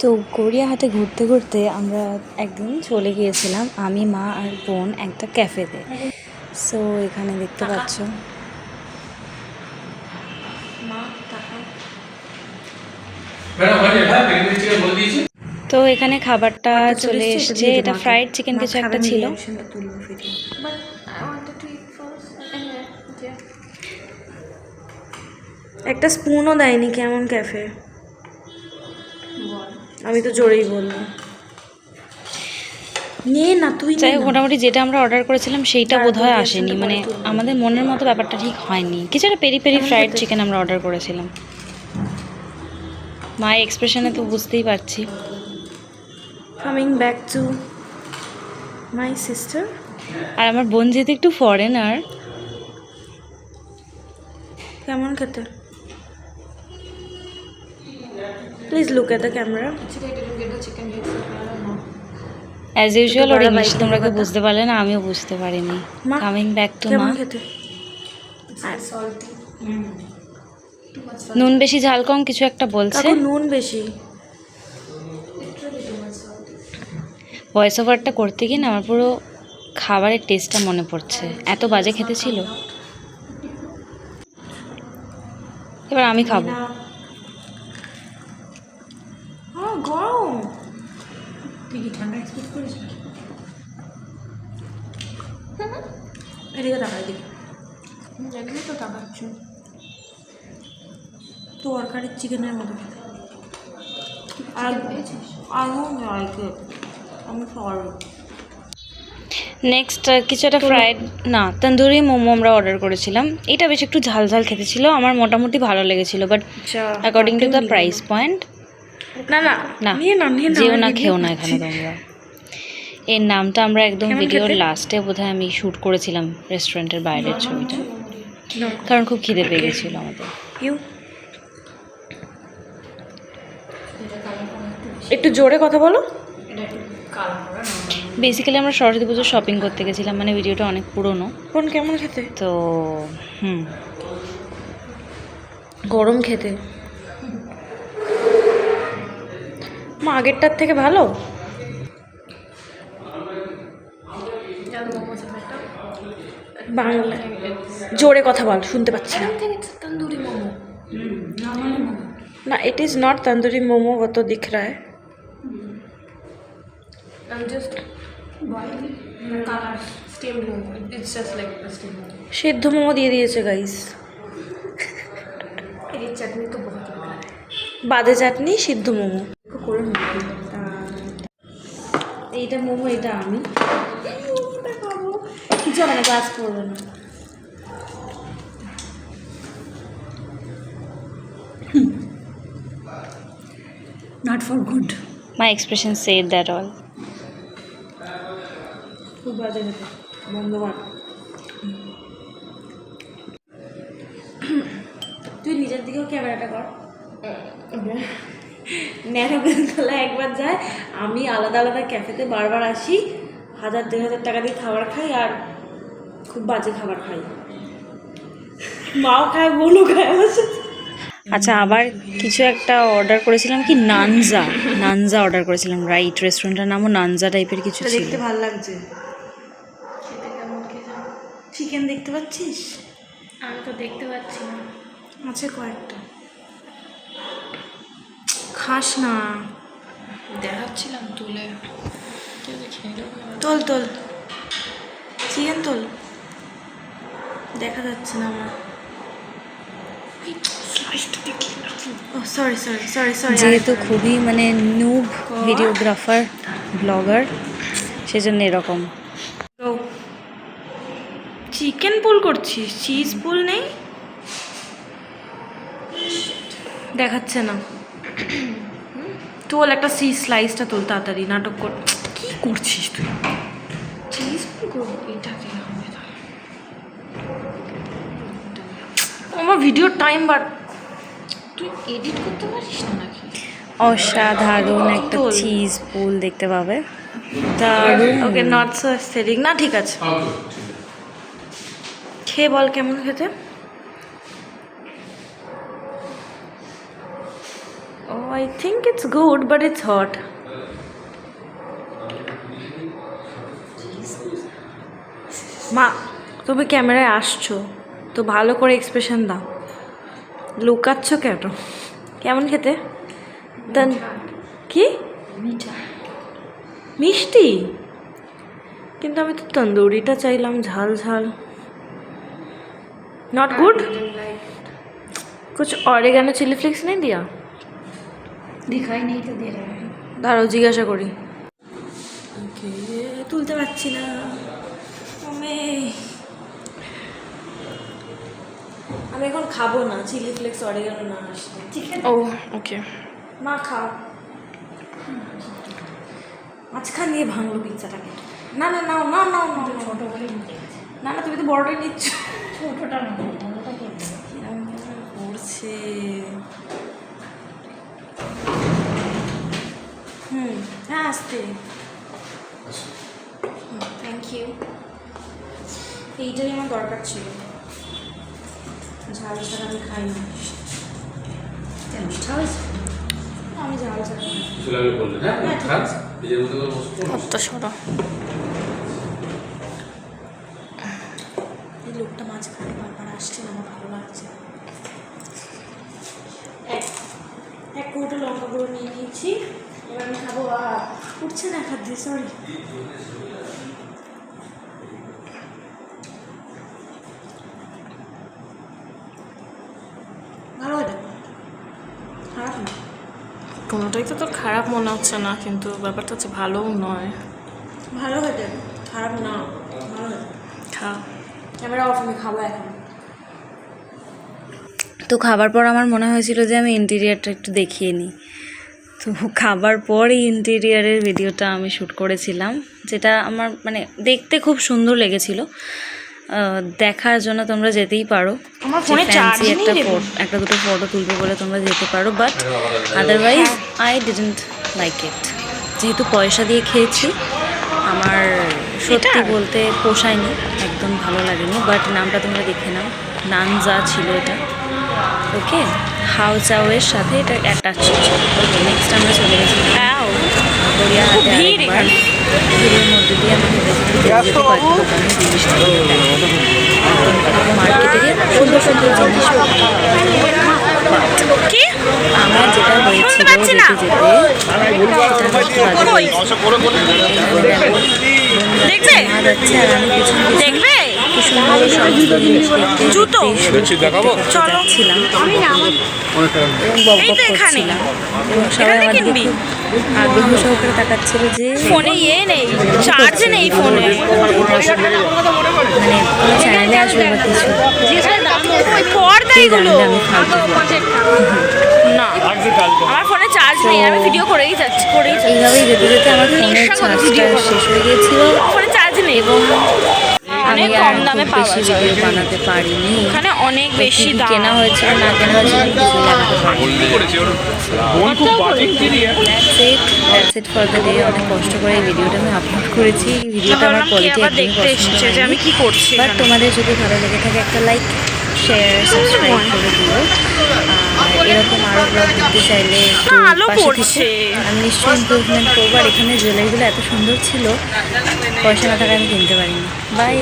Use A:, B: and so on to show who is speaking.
A: তো গড়িয়াহাটে ঘুরতে ঘুরতে আমরা একদিন চলে গিয়েছিলাম আমি মা আর বোন একটা ক্যাফেতে। সো এখানে দেখতে পাচ্ছ। তো এখানে খাবারটা চলে এসেছে। এটা ফ্রাইড চিকেন কিছু একটা ছিল.
B: একটা স্পুনও দেয়নি কেমন ক্যাফে আমি তো জোরেই বলব। নিয়ে না তুই
A: যাই হোক মোটামুটি যেটা আমরা অর্ডার করেছিলাম সেইটা বোধহয় আসেনি। মানে আমাদের মনের মতো ব্যাপারটা ঠিক হয়নি। কিছু একটা পেরি পেরি ফ্রাইড চিকেন আমরা অর্ডার করেছিলাম। মায়ের এক্সপ্রেশনে তো বুঝতেই পারছি।
B: Coming back to my sister
A: আর আমার বোন যেহেতু একটু ফরেনার
B: কেমন খেতে?
C: Please look at the camera.
A: As usual or English তোমরা কেউ। বুঝতে পারলে না আমিও বুঝতে পারিনি কামিং ব্যাক টু মা. নুন বেশি ঝাল কম কিছু একটা বলছে
B: নুন বেশি.
A: ভয়েস ওভারটা করতে গিয়ে না আমার পুরো খাবারের টেস্টটা মনে পড়ছে এত বাজে খেতে ছিল এবার আমি খাব
B: হ্যাঁ গরম
C: তুই কি ঠান্ডা এক্সপেক্ট করিস
B: এদিকে তাকাই দিকে
C: জানি তো তাকাচ্ছ।
B: তরকারির চিকেনের মতো আর লাইক আমি সরি।
A: নেক্সট কিছু একটা ফ্রাইড না তন্দুরি মোমো আমরা অর্ডার করেছিলাম। এটা বেশ একটু ঝাল ঝাল খেতে ছিল আমার মোটামুটি ভালো লেগেছিল but according to the price point
B: না না
A: না
B: নিয়ে না নিয়ে না
A: যেও না খেও না এখানে তোমরা। এর নামটা আমরা একদম ভিডিওর লাস্টে বোধহয় আমি শ্যুট করেছিলাম রেস্টুরেন্টের বাইরের ছবিটা। কারণ খুব খিদে পেয়ে গেছিল আমাদের?
B: একটু জোরে কথা বলো।
A: বেসিক্যালি আমরা সরস্বতী পুজোর শপিং করতে গেছিলাম মানে ভিডিওটা অনেক পুরনো।
B: কোন কেমন খেতে?
A: তো হুম।
B: গরম খেতে। মা আগেরটার থেকে ভালো? বাংলা জোরে কথা বল শুনতে পাচ্ছি না।
C: It is not tandoori momo ও তো দিখ রা
B: সিদ্ধ মোমো দিয়ে দিয়েছে গাইস
C: চাটনি তো
B: বাদে চাটনি সিদ্ধ মোমো। এইটা মোমো এটা আমি। কিছু হবে না কাজ করবে না।
C: Not for good
A: my expression said that all
B: খুব বাজে খেতে বন্ধ তুই নিজের দিকেও ক্যামেরাটা কর। ন্যানো বেলতলা একবার যায় আমি আলাদা আলাদা ক্যাফেতে বারবার আসি হাজার দেড় হাজার টাকা দিয়ে খাবার খাই আর খুব বাজে খাবার খাই। মাও খায় বোনও খায় আমার সাথে।
A: আচ্ছা আবার কিছু একটা অর্ডার করেছিলাম কি? নানজা। নানজা অর্ডার করেছিলাম রাইট রেস্টুরেন্টের নামও নানজা টাইপের কিছু ছিল
B: দেখতে ভালো লাগছে।
C: কেমন
B: চিকেন দেখতে পাচ্ছিস?
C: আমি তো দেখতে পাচ্ছি না।
B: আছে কয়েকটা। খাস না।
C: দেখাচ্ছিলাম তুলে।
B: তোল তোল। চিকেন তোল। দেখা যাচ্ছে না আমার।
A: যেহেতু খুবই মানে নুব ভিডিওগ্রাফার ব্লগার সেজন্য এরকম।
B: চিকেন পুল করছিস চিজ পুল নেই। দেখাচ্ছে না। তোল একটা সি স্লাইসটা তোল তাড়াতাড়ি নাটক কর। কি করছিস তুই?
C: চিজ করব এটা
B: আমার ভিডিও টাইম বাট
C: তুই এডিট করতে পারিস না নাকি?
A: অসাধারণ একটা চিজ পুল দেখতে পাবে। দারুণ।
B: ওকে নট সো অ্যাস্থেটিক না ঠিক আছে।
D: ওকে
B: খেয়ে বল কেমন খেতে? ও I I think it's good but it's hot মা তুমি ক্যামেরায় আসছো। তো ভালো করে এক্সপ্রেশন দাও লুকাচ্ছ কেন কেমন খেতে তান কি মিষ্টি কিন্তু আমি তো তন্দুরিটা চাইলাম ঝাল ঝাল নট গুড कुछ ऑरेगानो चिली फ्लेक्स नहीं दिया
C: दिखाई नहीं तो दे रहा है
B: দাঁড়াও জিজ্ঞাসা করি ওকে তুলতে পারছি না এখন খাব না চিলি ফ্লেক্স অরিগানো না আসলে।
C: ঠিক আছে
A: ও ওকে
B: মা খাও। মাঝখান দিয়ে ভাঙলো পিৎজাটাকে। না না নাও না নাও না
C: ছোটো বলে
B: না না তুমি তো বড়টাই নিচ্ছ।
C: ছোটোটা না
B: করছে। হুম হ্যাঁ আসতে। থ্যাংক ইউ এইটাই আমার দরকার ছিল। ঝাল ছাড়া আমি খাই না
C: কেন? মিঠা হয়েছে?
B: আমি ঝাল ছাড়া খাই
A: কত সরো।
B: এই লোকটা মাঝখানে বারবার আসছে না আমার ভালো লাগছে। এক এক কৌটো লঙ্কা গুঁড়ো নিয়ে নিয়েছি। এবার আমি খাব উঠছে না খাদ্য সরি ভালো এটা খারাপ না
A: কোনোটাই তো তোর খারাপ মনে হচ্ছে না কিন্তু ব্যাপারটা হচ্ছে ভালোও নয়।
B: ভালো খেতে খারাপ না ভালো
A: খা।
B: ক্যামেরা অফ আমি খাব এখন।
A: তো খাবার পর আমার মনে হয়েছিল যে আমি ইন্টেরিয়ারটা একটু দেখিয়ে নিই। তো খাবার পর এই ইন্টেরিয়ারের ভিডিওটা আমি শ্যুট করেছিলাম যেটা আমার মানে দেখতে খুব সুন্দর লেগেছিল। দেখার জন্য তোমরা যেতেই পারো। একটা একটা দুটো ফটো তুলবে বলে তোমরা যেতে পারো but otherwise I didn't like it যেহেতু পয়সা দিয়ে খেয়েছি আমার সত্যি বলতে পোষায়নি একদম ভালো লাগেনি বাট নামটা তোমরা দেখে নাও। নানজা ছিল এটা। ওকে হাও চাওয়ের সাথে এটা অ্যাটাচ নেক্সট আমরা চলে গেছি। গড়িয়াহাটে
B: ভিড়
A: ভিড়ের মধ্যে দিয়ে আমরা সুন্দর সুন্দর জিনিস
B: কি?
A: আমার যেটা হয়েছিল যেতে যেতে
B: দেখবে?
A: আর আমি পিছন সমস্ত জিনিস
B: জুতো?
D: দেখাবো?
A: চলো। ছিলাম এবং
B: এই তো এখানে।
A: এবং সবাই আমার দিকে আগ্রহ সহকারে তাকাচ্ছিল যে
B: ফোনে ইয়ে নেই চার্জ নেই ফোনে।
A: মানে চ্যানেলে আসবে বা কিছু আমি
B: না আমার ফোনে চার্জ নেই আমি ভিডিও করেই যাচ্ছি করেই
A: এইভাবেই যেতে যেতে আমার ফোনের চার্জটা শেষ হয়ে গিয়েছিল।
B: ফোনে চার্জ নেই। এবং
A: আমি
B: অনেক
A: আর
B: কম দামে
A: খুব
B: পাওয়া
A: বেশি
B: যায়।
A: ভিডিও বানাতে পারিনি।
B: ওখানে অনেক বেশি
A: কেনা হয়েছিল না কেনা পারিনি that's it for the day অনেক কষ্ট করে এই ভিডিওটা আমি আপলোড করেছি। ভিডিওটা আমার কোয়ালিটি একদমই
B: দেখতে এসছে যে আমি কি করছি
A: বাট তোমাদের যদি ভালো লেগে থাকে একটা লাইক শেয়ার সাবস্ক্রাইব করে দিও। ব্লগ চাইলে। আমি নিশ্চয়ই ইমপ্রুভমেন্ট করব। আর এখানে জুয়েলারিগুলো এত সুন্দর ছিল পয়সা না থাকা আমি কিনতে পারিনি। বাই